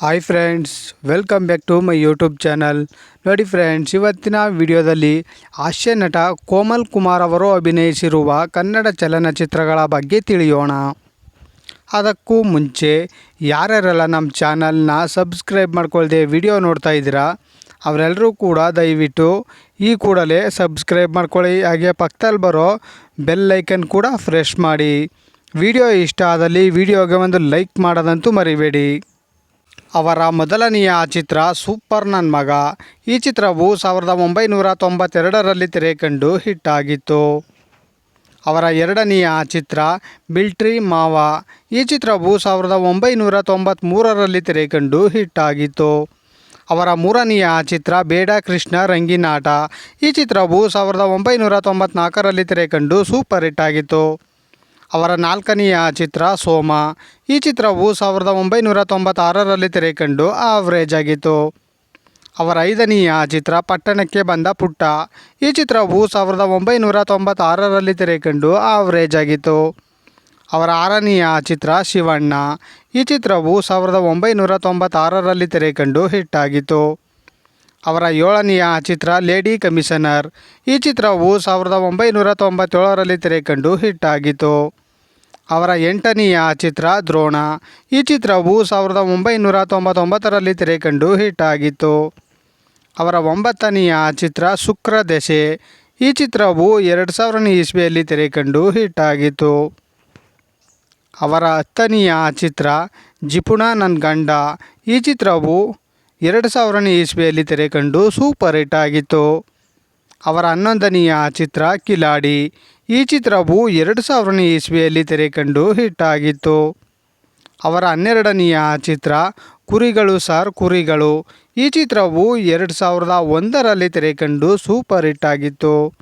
Hi friends welcome back to my YouTube channel ನೋಡಿ friends ಇವತ್ತಿನ ವಿಡಿಯೋದಲ್ಲಿ ಹಾಸ್ಯ ನಟ ಕೋಮಲ್ ಕುಮಾರ್ ಅವರು ಅಭಿನಯಿಸಿರುವ ಕನ್ನಡ ಚಲನಚಿತ್ರಗಳ ಬಗ್ಗೆ ತಿಳಿಯೋಣ. ಅದಕ್ಕೂ ಮುಂಚೆ, ಯಾರ್ಯಾರೆಲ್ಲ ನಮ್ಮ ಚಾನಲ್ನ ಸಬ್ಸ್ಕ್ರೈಬ್ ಮಾಡ್ಕೊಳ್ದೆ ವಿಡಿಯೋ ನೋಡ್ತಾ ಇದ್ದೀರಾ, ಅವರೆಲ್ಲರೂ ಕೂಡ ದಯವಿಟ್ಟು ಈ ಕೂಡಲೇ ಸಬ್ಸ್ಕ್ರೈಬ್ ಮಾಡ್ಕೊಳ್ಳಿ. ಹಾಗೆ ಪಕ್ಕದಲ್ಲಿ ಬರೋ ಬೆಲ್ ಐಕನ್ ಕೂಡ ಫ್ರೆಶ್ ಮಾಡಿ. ವಿಡಿಯೋ ಇಷ್ಟ ಆದಲ್ಲಿ ವಿಡಿಯೋಗೆ ಒಂದು ಲೈಕ್ ಮಾಡೋದಂತೂ ಮರಿಬೇಡಿ. ಅವರ ಮೊದಲನೆಯ ಚಿತ್ರ ಸೂಪರ್ ನನ್ನ ಮಗ. ಈ ಚಿತ್ರವು ಸಾವಿರದ ಒಂಬೈನೂರ ತೊಂಬತ್ತೆರಡರಲ್ಲಿ ತೆರೆ ಕಂಡು ಹಿಟ್ ಆಗಿತ್ತು ಅವರ ಎರಡನೆಯ ಚಿತ್ರ ಮಿಲ್ಟ್ರಿ ಮಾವ. ಈ ಚಿತ್ರವು ಸಾವಿರದ ಒಂಬೈನೂರ ತೊಂಬತ್ತ್ಮೂರರಲ್ಲಿ ತೆರೆ ಕಂಡು ಹಿಟ್ ಆಗಿತ್ತು ಅವರ ಮೂರನೆಯ ಚಿತ್ರ ಬೇಡ ಕೃಷ್ಣ ರಂಗಿನಾಟ. ಈ ಚಿತ್ರವು ಸಾವಿರದ ಒಂಬೈನೂರ ತೊಂಬತ್ನಾಲ್ಕರಲ್ಲಿ ತೆರೆ ಕಂಡು ಸೂಪರ್ ಹಿಟ್ ಆಗಿತ್ತು. ಅವರ ನಾಲ್ಕನೆಯ ಚಿತ್ರ ಸೋಮ. ಈ ಚಿತ್ರವು ಸಾವಿರದ ಒಂಬೈನೂರ ತೊಂಬತ್ತಾರರಲ್ಲಿ ತೆರೆ ಕಂಡು ಆವ್ರೇಜ್ ಆಗಿತ್ತು. ಅವರ ಐದನೆಯ ಚಿತ್ರ ಪಟ್ಟಣಕ್ಕೆ ಬಂದ ಪುಟ್ಟ. ಈ ಚಿತ್ರವು ಸಾವಿರದ ಒಂಬೈನೂರ ತೊಂಬತ್ತಾರರಲ್ಲಿ ತೆರೆ ಕಂಡು ಆವ್ರೇಜ್ ಆಗಿತ್ತು. ಅವರ ಆರನೆಯ ಚಿತ್ರ ಶಿವಣ್ಣ. ಈ ಚಿತ್ರವು ಸಾವಿರದ ಒಂಬೈನೂರ ತೊಂಬತ್ತಾರರಲ್ಲಿ ತೆರೆ ಕಂಡು ಹಿಟ್ ಆಗಿತ್ತು. ಅವರ ಏಳನೆಯ ಚಿತ್ರ ಲೇಡಿ ಕಮಿಷನರ್. ಈ ಚಿತ್ರವು ಸಾವಿರದ ಒಂಬೈನೂರ ತೊಂಬತ್ತೇಳರಲ್ಲಿ ತೆರೆಕಂಡು ಹಿಟ್ ಆಗಿತ್ತು. ಅವರ ಎಂಟನೆಯ ಚಿತ್ರ ದ್ರೋಣ. ಈ ಚಿತ್ರವು ಸಾವಿರದ ಒಂಬೈನೂರ ತೊಂಬತ್ತೊಂಬತ್ತರಲ್ಲಿ ತೆರೆಕಂಡು ಹಿಟ್ ಆಗಿತ್ತು. ಅವರ ಒಂಬತ್ತನೆಯ ಚಿತ್ರ ಶುಕ್ರ ದೆಸೆ ಈ ಚಿತ್ರವು ಎರಡು ಸಾವಿರನೇ ಇಸ್ವಿಯಲ್ಲಿ ತೆರೆಕಂಡು ಹಿಟ್ ಆಗಿತ್ತು. ಅವರ ಹತ್ತನೆಯ ಚಿತ್ರ ಜಿಪುಣ ನನ್ನ ಗಂಡ ಈ ಚಿತ್ರವು ಎರಡು ಸಾವಿರನೇ ಇಸ್ವಿಯಲ್ಲಿ ತೆರೆ ಕಂಡು ಸೂಪರ್ ಹಿಟ್ ಆಗಿತ್ತು. ಅವರ ಹನ್ನೊಂದನೆಯ ಚಿತ್ರ ಕಿಲಾಡಿ. ಈ ಚಿತ್ರವು ಎರಡು ಸಾವಿರನೇ ಇಸ್ವಿಯಲ್ಲಿ ತೆರೆ ಕಂಡು ಹಿಟ್ ಆಗಿತ್ತು. ಅವರ ಹನ್ನೆರಡನೆಯ ಚಿತ್ರ ಕುರಿಗಳು ಸಾರ್ ಕುರಿಗಳು. ಈ ಚಿತ್ರವು ಎರಡು ಸಾವಿರದ ಒಂದರಲ್ಲಿ ತೆರೆ ಕಂಡು ಸೂಪರ್ ಹಿಟ್ ಆಗಿತ್ತು.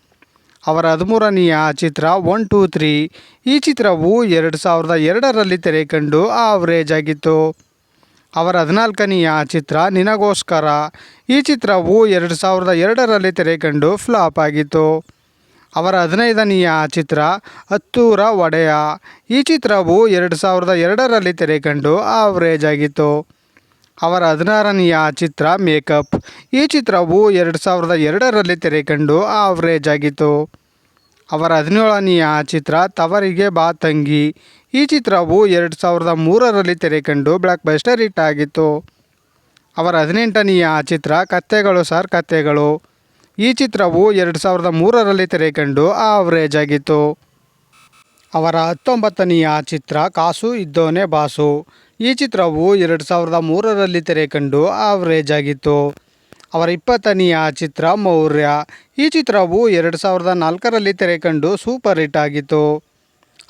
ಅವರ ಹದಿಮೂರನೆಯ ಚಿತ್ರ ಒನ್, ಟೂ, ತ್ರೀ. ಈ ಚಿತ್ರವು ಎರಡು ಸಾವಿರದ ಎರಡರಲ್ಲಿ ತೆರೆ ಕಂಡು ಆವ್ರೇಜ್ ಆಗಿತ್ತು. ಅವರ ಹದಿನಾಲ್ಕನೆಯ ಚಿತ್ರ ನಿನಗೋಸ್ಕರ. ಈ ಚಿತ್ರವು ಎರಡು ಸಾವಿರದ ಎರಡರಲ್ಲಿ ತೆರೆಕಂಡು ಫ್ಲಾಪ್ ಆಗಿತ್ತು. ಅವರ ಹದಿನೈದನೆಯ ಚಿತ್ರ ಹತ್ತೂರ ಒಡೆಯ. ಈ ಚಿತ್ರವು ಎರಡು ಸಾವಿರದ ಎರಡರಲ್ಲಿ ತೆರೆ ಕಂಡು ಆವ್ರೇಜ್ ಆಗಿತ್ತು. ಅವರ ಹದಿನಾರನೆಯ ಚಿತ್ರ ಮೇಕಪ್ ಈ ಚಿತ್ರವು ಎರಡು ಸಾವಿರದ ಎರಡರಲ್ಲಿ ತೆರೆಕಂಡು ಆವ್ರೇಜ್ ಆಗಿತ್ತು. ಅವರ ಹದಿನೇಳನೆಯ ಚಿತ್ರ ತವರಿಗೆ ಬಾ ತಂಗಿ. ಈ ಚಿತ್ರವು ಎರಡು ಸಾವಿರದ ಮೂರರಲ್ಲಿ ತೆರೆ ಕಂಡು ಬ್ಲಾಕ್ ಬಸ್ಟರ್ ಹಿಟ್ ಆಗಿತ್ತು. ಅವರ ಹದಿನೆಂಟನೆಯ ಚಿತ್ರ ಕತ್ತೆಗಳು ಸರ್ ಕತ್ತೆಗಳು. ಈ ಚಿತ್ರವು ಎರಡು ಸಾವಿರದ ಮೂರರಲ್ಲಿ ತೆರೆಕಂಡು ಆವ್ರೇಜ್ ಆಗಿತ್ತು. ಅವರ ಹತ್ತೊಂಬತ್ತನೆಯ ಚಿತ್ರ ಕಾಸು ಇದ್ದೋನೆ ಬಾಸು. ಈ ಚಿತ್ರವು ಎರಡು ಸಾವಿರದ ಮೂರರಲ್ಲಿ ತೆರೆಕಂಡು ಆವ್ರೇಜ್ ಆಗಿತ್ತು. ಅವರ ಇಪ್ಪತ್ತನೆಯ ಚಿತ್ರ ಮೌರ್ಯ. ಈ ಚಿತ್ರವು ಎರಡು ಸಾವಿರದ ನಾಲ್ಕರಲ್ಲಿ ತೆರೆ ಕಂಡು ಸೂಪರ್ ಹಿಟ್ ಆಗಿತ್ತು.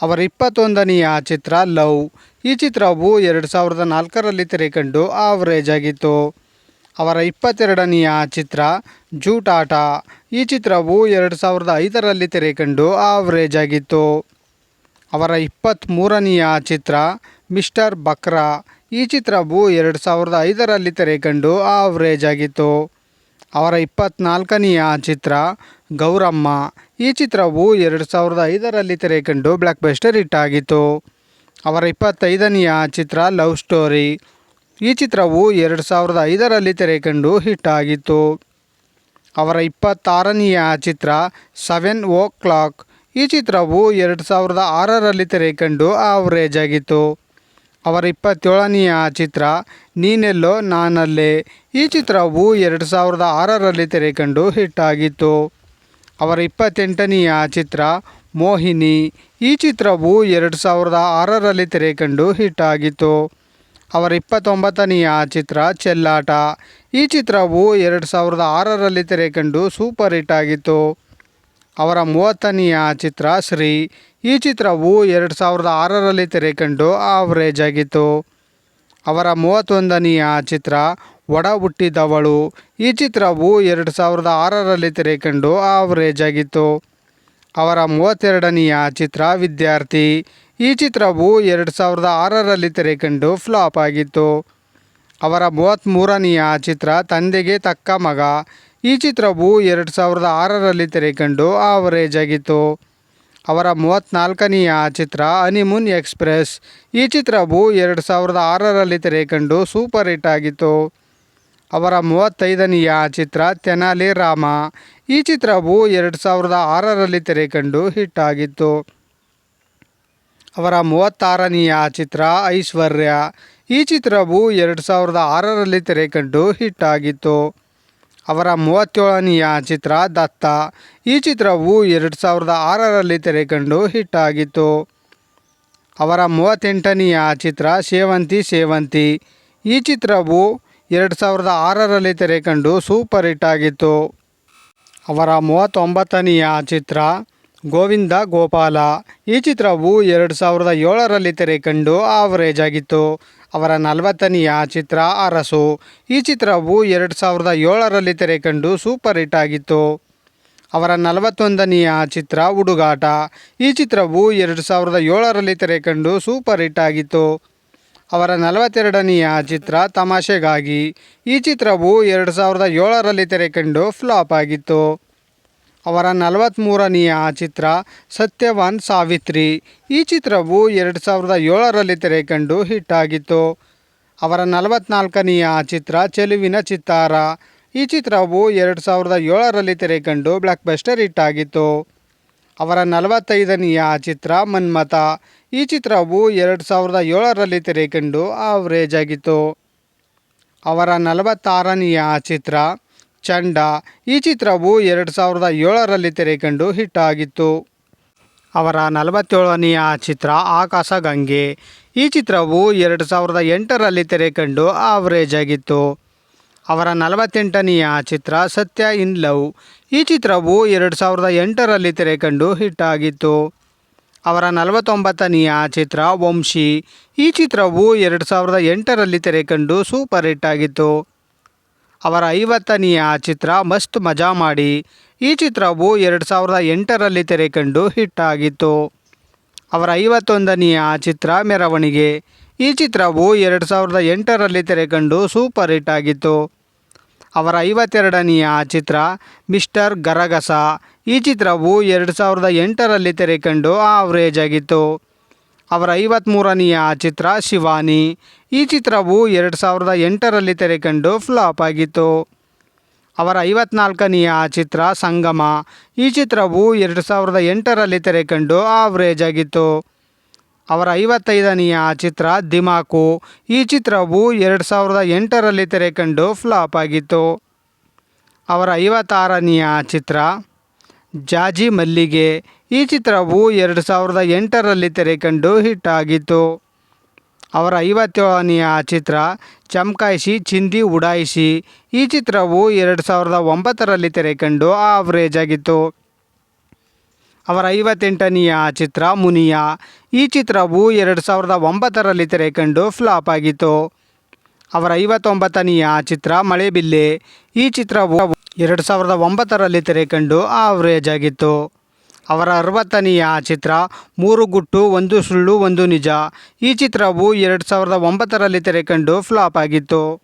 ಅವರ ಇಪ್ಪತ್ತೊಂದನೆಯ ಚಿತ್ರ ಲವ್. ಈ ಚಿತ್ರವು ಎರಡು ಸಾವಿರದ ನಾಲ್ಕರಲ್ಲಿ ತೆರೆ ಕಂಡು ಆವ್ರೇಜ್ ಆಗಿತ್ತು. ಅವರ ಇಪ್ಪತ್ತೆರಡನೆಯ ಚಿತ್ರ ಜೂಟಾಟ. ಈ ಚಿತ್ರವು ಎರಡು ಸಾವಿರದ ಐದರಲ್ಲಿ ತೆರೆ ಕಂಡು ಆವ್ರೇಜ್ ಆಗಿತ್ತು. ಅವರ ಇಪ್ಪತ್ತ್ಮೂರನೆಯ ಚಿತ್ರ ಮಿಸ್ಟರ್ ಬಕ್ರಾ. ಈ ಚಿತ್ರವು ಎರಡು ಸಾವಿರದ ಐದರಲ್ಲಿ ತೆರೆ ಕಂಡು ಆವ್ರೇಜ್ ಆಗಿತ್ತು. ಅವರ ಇಪ್ಪತ್ನಾಲ್ಕನೆಯ ಚಿತ್ರ ಗೌರಮ್ಮ. ಈ ಚಿತ್ರವು ಎರಡು ಸಾವಿರದ ಐದರಲ್ಲಿ ತೆರೆ ಕಂಡು ಬ್ಲಾಕ್ ಬಸ್ಟರ್ ಹಿಟ್ ಆಗಿತ್ತು. ಅವರ ಇಪ್ಪತ್ತೈದನೆಯ ಚಿತ್ರ ಲವ್ ಸ್ಟೋರಿ. ಈ ಚಿತ್ರವು ಎರಡು ಸಾವಿರದ ಐದರಲ್ಲಿ ತೆರೆ ಕಂಡು ಹಿಟ್ ಆಗಿತ್ತು. ಅವರ ಇಪ್ಪತ್ತಾರನೆಯ ಚಿತ್ರ ಸೆವೆನ್ ಓ ಕ್ಲಾಕ್. ಈ ಚಿತ್ರವು ಎರಡು ಸಾವಿರದ ಆರರಲ್ಲಿ ತೆರೆ ಕಂಡು ಆವ್ರೇಜ್ ಆಗಿತ್ತು. ಅವರ ಇಪ್ಪತ್ತೇಳನೆಯ ಚಿತ್ರ, ನೀನೆಲ್ಲೋ ನಾನಲ್ಲೇ. ಈ ಚಿತ್ರವು ಎರಡು ಸಾವಿರದ ಆರರಲ್ಲಿ ತೆರೆ ಹಿಟ್ಟಾಗಿತ್ತು. ಅವರ ಇಪ್ಪತ್ತೆಂಟನೆಯ ಚಿತ್ರ, ಮೋಹಿನಿ. ಈ ಚಿತ್ರವು ಎರಡು ಸಾವಿರದ ಆರರಲ್ಲಿ ತೆರೆ ಹಿಟ್ಟಾಗಿತ್ತು. ಅವರ ಇಪ್ಪತ್ತೊಂಬತ್ತನೆಯ ಚಿತ್ರ, ಚೆಲ್ಲಾಟ. ಈ ಚಿತ್ರವು ಎರಡು ಸಾವಿರದ ಆರರಲ್ಲಿ ತೆರೆ ಕಂಡು ಸೂಪರ್ ಹಿಟ್ ಆಗಿತ್ತು ಅವರ ಮೂವತ್ತನೆಯ ಚಿತ್ರ ಶ್ರೀ. ಈ ಚಿತ್ರವು ಎರಡು ಸಾವಿರದ ಆರರಲ್ಲಿ ತೆರೆ ಕಂಡು ಆವ್ರೇಜ್ ಆಗಿತ್ತು. ಅವರ ಮೂವತ್ತೊಂದನೆಯ ಚಿತ್ರ ಒಡ ಹುಟ್ಟಿದವಳು. ಈ ಚಿತ್ರವು ಎರಡು ಸಾವಿರದ ಆರರಲ್ಲಿ ತೆರೆ ಕಂಡು ಆವ್ರೇಜ್ ಆಗಿತ್ತು. ಅವರ ಮೂವತ್ತೆರಡನೆಯ ಚಿತ್ರ ವಿದ್ಯಾರ್ಥಿ. ಈ ಚಿತ್ರವು ಎರಡು ಸಾವಿರದ ಆರರಲ್ಲಿ ತೆರೆ ಕಂಡು ಫ್ಲಾಪ್ ಆಗಿತ್ತು. ಅವರ ಮೂವತ್ತ್ಮೂರನೆಯ ಚಿತ್ರ ತಂದೆಗೆ ತಕ್ಕ ಮಗ. ಈ ಚಿತ್ರವು ಎರಡು ಸಾವಿರದ ಆರರಲ್ಲಿ ತೆರೆಕಂಡು ಆವರೇಜ್ ಆಗಿತ್ತು ಅವರ ಮೂವತ್ತ್ನಾಲ್ಕನೆಯ ಚಿತ್ರ ಹನಿಮೂನ್ ಎಕ್ಸ್ಪ್ರೆಸ್. ಈ ಚಿತ್ರವು ಎರಡು ಸಾವಿರದ ಆರರಲ್ಲಿ ತೆರೆಕಂಡು ಸೂಪರ್ ಹಿಟ್ ಆಗಿತ್ತು. ಅವರ ಮೂವತ್ತೈದನೆಯ ಚಿತ್ರ ತೆನಾಲಿ ರಾಮ. ಈ ಚಿತ್ರವು ಎರಡು ಸಾವಿರದ ಆರರಲ್ಲಿ ತೆರೆಕಂಡು ಹಿಟ್ ಆಗಿತ್ತು. ಅವರ ಮೂವತ್ತಾರನೆಯ ಚಿತ್ರ ಐಶ್ವರ್ಯ. ಈ ಚಿತ್ರವು ಎರಡು ಸಾವಿರದ ಆರರಲ್ಲಿ ತೆರೆಕಂಡು ಹಿಟ್ ಆಗಿತ್ತು. ಅವರ ಮೂವತ್ತೇಳನೆಯ ಚಿತ್ರ ದತ್ತ. ಈ ಚಿತ್ರವು ಎರಡು ಸಾವಿರದ ಆರರಲ್ಲಿ ತೆರೆ ಕಂಡು ಹಿಟ್ ಆಗಿತ್ತು. ಅವರ ಮೂವತ್ತೆಂಟನೆಯ ಚಿತ್ರ ಸೇವಂತಿ ಸೇವಂತಿ. ಈ ಚಿತ್ರವು ಎರಡು ಸಾವಿರದ ಆರರಲ್ಲಿ ತೆರೆ ಕಂಡು ಸೂಪರ್ ಹಿಟ್ ಆಗಿತ್ತು. ಅವರ ಮೂವತ್ತೊಂಬತ್ತನೆಯ ಚಿತ್ರ ಗೋವಿಂದ ಗೋಪಾಲ. ಈ ಚಿತ್ರವು ಎರಡು ಸಾವಿರದ ಏಳರಲ್ಲಿ ತೆರೆ ಕಂಡು ಆವರೇಜ್ ಆಗಿತ್ತು. ಅವರ ನಲವತ್ತನೆಯ ಚಿತ್ರ ಅರಸು. ಈ ಚಿತ್ರವು ಎರಡು ಸಾವಿರದ ಏಳರಲ್ಲಿ ತೆರೆ ಕಂಡು ಸೂಪರ್ ಹಿಟ್ ಆಗಿತ್ತು. ಅವರ ನಲವತ್ತೊಂದನೆಯ ಚಿತ್ರ ಹುಡುಗಾಟ ಈ ಚಿತ್ರವು ಎರಡು ಸಾವಿರದ ಏಳರಲ್ಲಿ ತೆರೆ ಕಂಡು ಸೂಪರ್ ಹಿಟ್ ಆಗಿತ್ತು. ಅವರ ನಲವತ್ತೆರಡನೆಯ ಚಿತ್ರ ತಮಾಷೆಗಾಗಿ. ಈ ಚಿತ್ರವು ಎರಡು ಸಾವಿರದ ಏಳರಲ್ಲಿ ತೆರೆ ಕಂಡು ಫ್ಲಾಪ್ ಆಗಿತ್ತು. ಅವರ ನಲವತ್ತ್ಮೂರನೆಯ ಚಿತ್ರ ಸತ್ಯವಾನ್ ಸಾವಿತ್ರಿ. ಈ ಚಿತ್ರವು ಎರಡು ಸಾವಿರದ ಏಳರಲ್ಲಿ ತೆರೆ ಕಂಡು ಹಿಟ್ ಆಗಿತ್ತು. ಅವರ ನಲವತ್ನಾಲ್ಕನೆಯ ಚಿತ್ರ ಚೆಲುವಿನ ಚಿತ್ತಾರ. ಈ ಚಿತ್ರವು ಎರಡು ಸಾವಿರದ ಏಳರಲ್ಲಿ ತೆರೆ ಕಂಡು ಬ್ಲಾಕ್ ಬಸ್ಟರ್ ಹಿಟ್ ಆಗಿತ್ತು. ಅವರ ನಲವತ್ತೈದನೆಯ ಚಿತ್ರ ಮನ್ಮತ ಈ ಚಿತ್ರವು ಎರಡು ಸಾವಿರದ ಏಳರಲ್ಲಿ ತೆರೆ ಕಂಡು ಆವರೇಜ್ ಆಗಿತ್ತು. ಅವರ ನಲವತ್ತಾರನೆಯ ಚಿತ್ರ ಚಂಡ ಈ ಚಿತ್ರವು ಎರಡು ಸಾವಿರದ ಏಳರಲ್ಲಿ ತೆರೆಕಂಡು ಹಿಟ್ ಆಗಿತ್ತು ಅವರ ನಲವತ್ತೇಳನೆಯ ಚಿತ್ರ ಆಕಾಶಗಂಗೆ. ಈ ಚಿತ್ರವು ಎರಡು ಸಾವಿರದ ಎಂಟರಲ್ಲಿ ತೆರೆಕಂಡು ಆವರೇಜ್ ಆಗಿತ್ತು. ಅವರ ನಲವತ್ತೆಂಟನೆಯ ಚಿತ್ರ ಸತ್ಯ ಇನ್ ಲವ್. ಈ ಚಿತ್ರವು ಎರಡು ಸಾವಿರದ ಎಂಟರಲ್ಲಿ ತೆರೆಕಂಡು ಹಿಟ್ ಆಗಿತ್ತು ಅವರ ನಲವತ್ತೊಂಬತ್ತನೆಯ ಚಿತ್ರ ವಂಶಿ. ಈ ಚಿತ್ರವು ಎರಡು ಸಾವಿರದ ಎಂಟರಲ್ಲಿ ತೆರೆಕಂಡು ಸೂಪರ್ ಹಿಟ್ ಆಗಿತ್ತು. ಅವರ ಐವತ್ತನೆಯ ಚಿತ್ರ ಮಸ್ತ್ ಮಜಾ ಮಾಡಿ. ಈ ಚಿತ್ರವು ಎರಡು ಸಾವಿರದ ಎಂಟರಲ್ಲಿ ತೆರೆ ಕಂಡು ಹಿಟ್ ಆಗಿತ್ತು. ಅವರ ಐವತ್ತೊಂದನೆಯ ಚಿತ್ರ ಮೆರವಣಿಗೆ. ಈ ಚಿತ್ರವು ಎರಡು ಸಾವಿರದ ಎಂಟರಲ್ಲಿ ತೆರೆ ಕಂಡು ಸೂಪರ್ ಹಿಟ್ ಆಗಿತ್ತು. ಅವರ ಐವತ್ತೆರಡನೆಯ ಚಿತ್ರ ಮಿಸ್ಟರ್ ಗರಗಸ. ಈ ಚಿತ್ರವು ಎರಡು ಸಾವಿರದ ಎಂಟರಲ್ಲಿ ತೆರೆ ಕಂಡು ಆವರೇಜ್ ಆಗಿತ್ತು. ಅವರ ಐವತ್ತ್ಮೂರನೆಯ ಚಿತ್ರ ಶಿವಾನಿ. ಈ ಚಿತ್ರವು ಎರಡು ಸಾವಿರದ ಎಂಟರಲ್ಲಿ ತೆರೆಕಂಡು ಫ್ಲಾಪ್ ಆಗಿತ್ತು. ಅವರ ಐವತ್ನಾಲ್ಕನೆಯ ಚಿತ್ರ ಸಂಗಮ. ಈ ಚಿತ್ರವು ಎರಡು ಸಾವಿರದ ಎಂಟರಲ್ಲಿ ತೆರೆ ಕಂಡು ಆವರೇಜ್ ಆಗಿತ್ತು. ಅವರ ಐವತ್ತೈದನೆಯ ಚಿತ್ರ ದಿಮಾಕು. ಈ ಚಿತ್ರವು ಎರಡು ಸಾವಿರದ ಎಂಟರಲ್ಲಿ ತೆರೆಕಂಡು ಫ್ಲಾಪ್ ಆಗಿತ್ತು. ಅವರ ಐವತ್ತಾರನೆಯ ಚಿತ್ರ ಜಾಜಿ ಮಲ್ಲಿಗೆ ಈ ಚಿತ್ರವು ಎರಡು ಸಾವಿರದ ಎಂಟರಲ್ಲಿ ತೆರೆಕಂಡು ಹಿಟ್ ಆಗಿತ್ತು ಅವರ ಐವತ್ತೇಳನೆಯ ಚಿತ್ರ ಚಮಕಾಯಿಸಿ, ಚಿಂದಿ ಉಡಾಯಿಸಿ ಈ ಚಿತ್ರವು ಎರಡು ಸಾವಿರದ ಒಂಬತ್ತರಲ್ಲಿ ತೆರೆಕಂಡು ಆವರೇಜ್ ಆಗಿತ್ತು. ಅವರ ಐವತ್ತೆಂಟನೆಯ ಚಿತ್ರ ಮುನಿಯ ಈ ಚಿತ್ರವು ಎರಡು ಸಾವಿರದ ಒಂಬತ್ತರಲ್ಲಿ ತೆರೆ ಕಂಡು ಫ್ಲಾಪ್ ಆಗಿತ್ತು. ಅವರ ಐವತ್ತೊಂಬತ್ತನೆಯ ಚಿತ್ರ ಮಳೆಬಿಲ್ಲೆ ಈ ಚಿತ್ರವು ಎರಡು ಸಾವಿರದ ಒಂಬತ್ತರಲ್ಲಿ ತೆರೆ ಕಂಡು ಆವರೇಜ್ ಆಗಿತ್ತು. ಅವರ ಅರವತ್ತನೆಯ ಚಿತ್ರ ಮೂರು ಗುಟ್ಟು ಒಂದು ಸುಳ್ಳು, ಒಂದು ನಿಜ. ಈ ಚಿತ್ರವು ಎರಡು ಸಾವಿರದ ಒಂಬತ್ತರಲ್ಲಿ ತೆರೆ ಕಂಡು ಫ್ಲಾಪ್ ಆಗಿತ್ತು.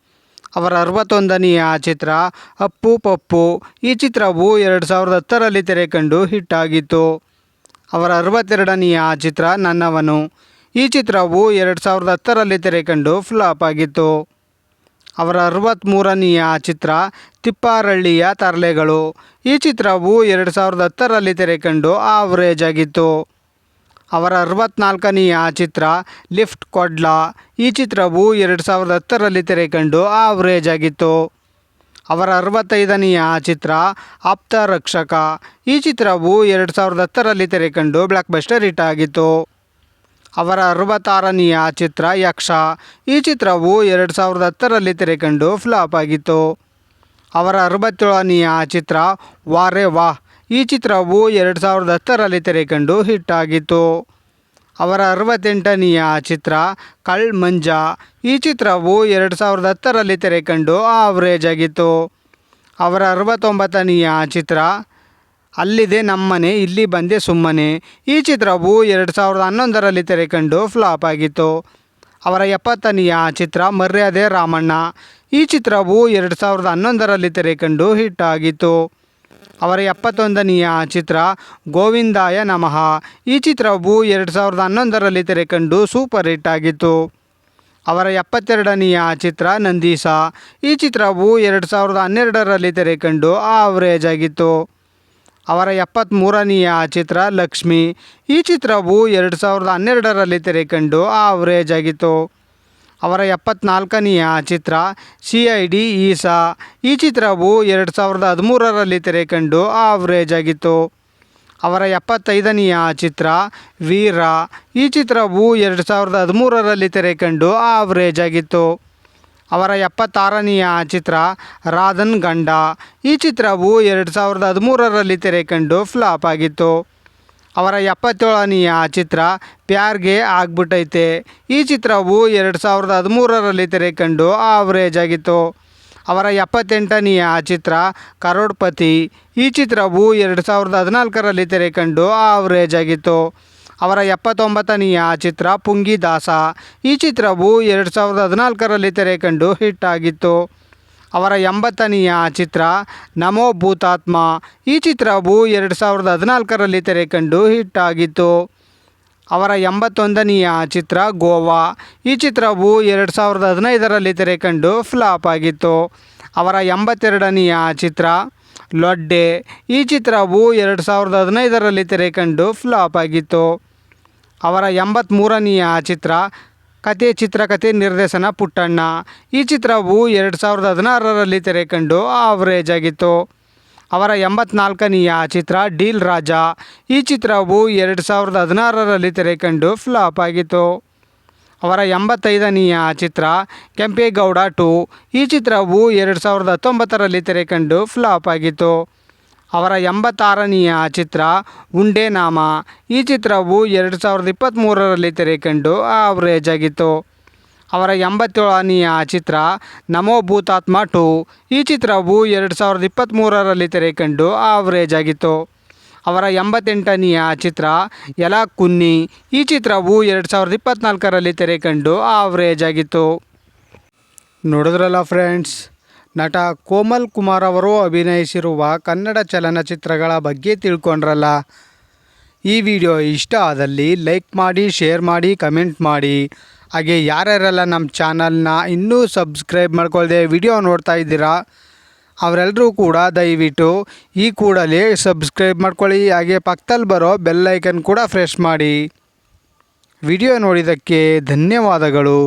ಅವರ ಅರವತ್ತೊಂದನೆಯ ಚಿತ್ರ ಅಪ್ಪು ಪಪ್ಪು. ಈ ಚಿತ್ರವು ಎರಡು ಸಾವಿರದ ಹತ್ತರಲ್ಲಿ ತೆರೆ ಕಂಡು ಹಿಟ್ ಆಗಿತ್ತು. ಅವರ ಅರವತ್ತೆರಡನೆಯ ಚಿತ್ರ ನನ್ನವನು. ಈ ಚಿತ್ರವು ಎರಡು ಸಾವಿರದ ಹತ್ತರಲ್ಲಿ ತೆರೆ ಕಂಡು ಫ್ಲಾಪ್ ಆಗಿತ್ತು. ಅವರ ಅರವತ್ತ್ಮೂರನೆಯ ಚಿತ್ರ ತಿಪ್ಪಾರಳ್ಳಿಯ ತರಲೆಗಳು. ಈ ಚಿತ್ರವು ಎರಡು ಸಾವಿರದ ಹತ್ತರಲ್ಲಿ ತೆರೆ ಕಂಡು ಆವರೇಜ್ ಆಗಿತ್ತು ಅವರ ಅರವತ್ತ್ನಾಲ್ಕನೆಯ ಚಿತ್ರ ಲಿಫ್ಟ್ ಕೊಡ್ಲಾ. ಈ ಚಿತ್ರವು ಎರಡು ಸಾವಿರದ ಹತ್ತರಲ್ಲಿ ತೆರೆ ಕಂಡು ಆವರೇಜ್ ಆಗಿತ್ತು ಅವರ ಅರವತ್ತೈದನೆಯ ಚಿತ್ರ ಆಪ್ತ ರಕ್ಷಕ ಈ ಚಿತ್ರವು ಎರಡು ಸಾವಿರದ ಹತ್ತರಲ್ಲಿ ತೆರೆ ಕಂಡು ಬ್ಲಾಕ್ ಬಸ್ಟರ್ ಹಿಟ್ ಆಗಿತ್ತು. ಅವರ ಅರವತ್ತಾರನೆಯ ಚಿತ್ರ ಯಕ್ಷ. ಈ ಚಿತ್ರವು ಎರಡು ಸಾವಿರದ ಹತ್ತರಲ್ಲಿ ತೆರೆ ಕಂಡು ಫ್ಲಾಪ್ ಆಗಿತ್ತು. ಅವರ ಅರವತ್ತೇಳನೆಯ ಚಿತ್ರ ವಾರೆ ವಾಹ್ ಈ ಚಿತ್ರವು ಎರಡು ಸಾವಿರದ ಹತ್ತರಲ್ಲಿ ತೆರೆ ಕಂಡು ಹಿಟ್ ಆಗಿತ್ತು. ಅವರ ಅರವತ್ತೆಂಟನೆಯ ಚಿತ್ರ ಕಳ್ ಮಂಜ ಈ ಚಿತ್ರವು ಎರಡು ಸಾವಿರದ ಹತ್ತರಲ್ಲಿ ತೆರೆ ಕಂಡು ಆವರೇಜ್ ಆಗಿತ್ತು. ಅವರ ಅರವತ್ತೊಂಬತ್ತನೆಯ ಚಿತ್ರ ಅಲ್ಲಿದೆ ನಮ್ಮನೆ, ಇಲ್ಲಿ ಬಂದೆ ಸುಮ್ಮನೆ. ಈ ಚಿತ್ರವು ಎರಡು ಸಾವಿರದ ಹನ್ನೊಂದರಲ್ಲಿ ತೆರೆ ಕಂಡು ಫ್ಲಾಪ್ ಆಗಿತ್ತು. ಅವರ ಎಪ್ಪತ್ತನೆಯ ಚಿತ್ರ ಮರ್ಯಾದೆ ರಾಮಣ್ಣ. ಈ ಚಿತ್ರವು ಎರಡು ಸಾವಿರದ ಹನ್ನೊಂದರಲ್ಲಿ ತೆರೆ ಕಂಡು ಹಿಟ್ ಆಗಿತ್ತು. ಅವರ ಎಪ್ಪತ್ತೊಂದನೆಯ ಚಿತ್ರ ಗೋವಿಂದಾಯ ನಮಃ. ಈ ಚಿತ್ರವು ಎರಡು ಸಾವಿರದ ಹನ್ನೊಂದರಲ್ಲಿ ತೆರೆಕಂಡು ಸೂಪರ್ ಹಿಟ್ ಆಗಿತ್ತು. ಅವರ ಎಪ್ಪತ್ತೆರಡನೆಯ ಚಿತ್ರ ನಂದೀಸ. ಈ ಚಿತ್ರವು ಎರಡು ಸಾವಿರದ ಹನ್ನೆರಡರಲ್ಲಿ ತೆರೆಕಂಡು ಆವರೇಜ್ ಆಗಿತ್ತು. ಅವರ ಎಪ್ಪತ್ತ್ಮೂರನೆಯ ಚಿತ್ರ ಲಕ್ಷ್ಮಿ. ಈ ಚಿತ್ರವು ಎರಡು ಸಾವಿರದ ಹನ್ನೆರಡರಲ್ಲಿ ತೆರೆಕಂಡು ಆವರೇಜ್ ಆಗಿತ್ತು. ಅವರ ಎಪ್ಪತ್ನಾಲ್ಕನೆಯ ಚಿತ್ರ ಸಿ ಐ ಡಿ ಈಸಾ ಈ ಚಿತ್ರವು ಎರಡು ಸಾವಿರದ ಹದಿಮೂರರಲ್ಲಿ ತೆರೆಕಂಡು ಆವರೇಜ್ ಆಗಿತ್ತು. ಅವರ ಎಪ್ಪತ್ತೈದನೆಯ ಚಿತ್ರ ವೀರ. ಈ ಚಿತ್ರವು ಎರಡು ಸಾವಿರದ ಹದಿಮೂರರಲ್ಲಿ ತೆರೆಕಂಡು ಆವರೇಜ್ ಆಗಿತ್ತು. ಅವರ ಎಪ್ಪತ್ತಾರನೆಯ ಚಿತ್ರ ರಾಧನ್ ಗಂಡ. ಈ ಚಿತ್ರವು ಎರಡು ಸಾವಿರದ ಹದಿಮೂರರಲ್ಲಿ ತೆರೆಕಂಡು ಫ್ಲಾಪ್ ಆಗಿತ್ತು. ಅವರ ಎಪ್ಪತ್ತೇಳನೆಯ ಚಿತ್ರ ಪ್ಯಾರ್ಗೆ ಆಗ್ಬಿಟ್ಟೈತೆ. ಈ ಚಿತ್ರವು ಎರಡು ಸಾವಿರದ ಹದಿಮೂರರಲ್ಲಿ ತೆರೆಕಂಡು ಆವರೇಜ್ ಆಗಿತ್ತು. ಅವರ ಎಪ್ಪತ್ತೆಂಟನೆಯ ಚಿತ್ರ ಕರೋಡ್ಪತಿ. ಈ ಚಿತ್ರವು ಎರಡು ಸಾವಿರದ ಹದಿನಾಲ್ಕರಲ್ಲಿ ತೆರೆಕಂಡು ಆವರೇಜ್ ಆಗಿತ್ತು. ಅವರ ಎಪ್ಪತ್ತೊಂಬತ್ತನೆಯ ಚಿತ್ರ ಪುಂಗಿ ದಾಸ ಈ ಚಿತ್ರವು ಎರಡು ಸಾವಿರದ ಹದಿನಾಲ್ಕರಲ್ಲಿ ತೆರೆಕಂಡು ಹಿಟ್ ಆಗಿತ್ತು. ಅವರ ಎಂಬತ್ತನೆಯ ಚಿತ್ರ ನಮೋ ಭೂತಾತ್ಮ. ಈ ಚಿತ್ರವು ಎರಡು ಸಾವಿರದ ಹದಿನಾಲ್ಕರಲ್ಲಿ ತೆರೆಕಂಡು ಹಿಟ್ ಆಗಿತ್ತು. ಅವರ ಎಂಬತ್ತೊಂದನೆಯ ಚಿತ್ರ ಗೋವಾ. ಈ ಚಿತ್ರವು ಎರಡು ಸಾವಿರದ ಹದಿನೈದರಲ್ಲಿ ತೆರೆಕಂಡು ಫ್ಲಾಪ್ ಆಗಿತ್ತು. ಅವರ ಎಂಬತ್ತೆರಡನೆಯ ಚಿತ್ರ ಲೊಡ್ಡೆ. ಈ ಚಿತ್ರವು ಎರಡು ಸಾವಿರದ ಹದಿನೈದರಲ್ಲಿ ತೆರೆಕಂಡು ಫ್ಲಾಪ್ ಆಗಿತ್ತು. ಅವರ ಎಂಬತ್ತ್ಮೂರನೆಯ ಚಿತ್ರ ಕತೆ ಚಿತ್ರಕಥೆ ನಿರ್ದೇಶನ ಪುಟ್ಟಣ್ಣ. ಈ ಚಿತ್ರವು ಎರಡು ಸಾವಿರದ ಹದಿನಾರರಲ್ಲಿ ತೆರೆಕಂಡು ಆವರೇಜ್ ಆಗಿತ್ತು. ಅವರ ಎಂಬತ್ನಾಲ್ಕನೆಯ ಚಿತ್ರ ಡೀಲ್ ರಾಜ. ಈ ಚಿತ್ರವು ಎರಡು ಸಾವಿರದ ಹದಿನಾರರಲ್ಲಿ ತೆರೆಕಂಡು ಫ್ಲಾಪ್ ಆಗಿತ್ತು. ಅವರ ಎಂಬತ್ತೈದನೆಯ ಚಿತ್ರ ಕೆಂಪೇಗೌಡ ಟು. ಈ ಚಿತ್ರವು ಎರಡು ಸಾವಿರದ ಹತ್ತೊಂಬತ್ತರಲ್ಲಿ ತೆರೆಕಂಡು ಫ್ಲಾಪ್ ಆಗಿತ್ತು. ಅವರ ಎಂಬತ್ತಾರನೆಯ ಚಿತ್ರ ಉಂಡೆ ನಾಮ ಈ ಚಿತ್ರವು ಎರಡು ಸಾವಿರದ ಇಪ್ಪತ್ತ್ಮೂರರಲ್ಲಿ ತೆರೆಕಂಡು ಆವರೇಜ್ ಆಗಿತ್ತು ಅವರ ಎಂಬತ್ತೇಳನೆಯ ಚಿತ್ರ ನಮೋ ಭೂತಾತ್ಮ ಟು. ಈ ಚಿತ್ರವು ಎರಡು ಸಾವಿರದ ಇಪ್ಪತ್ತ್ಮೂರರಲ್ಲಿ ತೆರೆಕಂಡು ಆವರೇಜ್ ಆಗಿತ್ತು ಅವರ ಎಂಬತ್ತೆಂಟನೆಯ ಚಿತ್ರ ಎಲ ಕುನ್ನಿ ಈ ಚಿತ್ರವು ಎರಡು ಸಾವಿರದ ಇಪ್ಪತ್ತ್ನಾಲ್ಕರಲ್ಲಿ ತೆರೆಕಂಡು ಆವರೇಜ್ ಆಗಿತ್ತು ನೋಡಿದ್ರಲ್ಲ ಫ್ರೆಂಡ್ಸ್ ನಟ ಕೋಮಲ್ ಕುಮಾರ್ ಅವರು ಅಭಿನಯಿಸಿರುವ ಕನ್ನಡ ಚಲನಚಿತ್ರಗಳ ಬಗ್ಗೆ ತಿಳ್ಕೊಂಡ್ರಲ್ಲ? ಈ ವಿಡಿಯೋ ಇಷ್ಟ ಆದಲ್ಲಿ ಲೈಕ್ ಮಾಡಿ, ಶೇರ್ ಮಾಡಿ, ಕಮೆಂಟ್ ಮಾಡಿ. ಹಾಗೆ ಯಾರ್ಯಾರೆಲ್ಲ ನಮ್ಮ ಚಾನಲ್ನ ಇನ್ನೂ ಸಬ್ಸ್ಕ್ರೈಬ್ ಮಾಡ್ಕೊಳ್ದೆ ವಿಡಿಯೋ ನೋಡ್ತಾ ಇದ್ದೀರಾ ಅವರೆಲ್ಲರೂ ಕೂಡ ದಯವಿಟ್ಟು ಈ ಕೂಡಲೇ ಸಬ್ಸ್ಕ್ರೈಬ್ ಮಾಡ್ಕೊಳ್ಳಿ. ಹಾಗೆ ಪಕ್ಕದಲ್ಲಿ ಬರೋ ಬೆಲ್ಲೈಕನ್ ಕೂಡ ಫ್ರೆಶ್ ಮಾಡಿ. ವಿಡಿಯೋ ನೋಡಿದ್ದಕ್ಕೆ ಧನ್ಯವಾದಗಳು.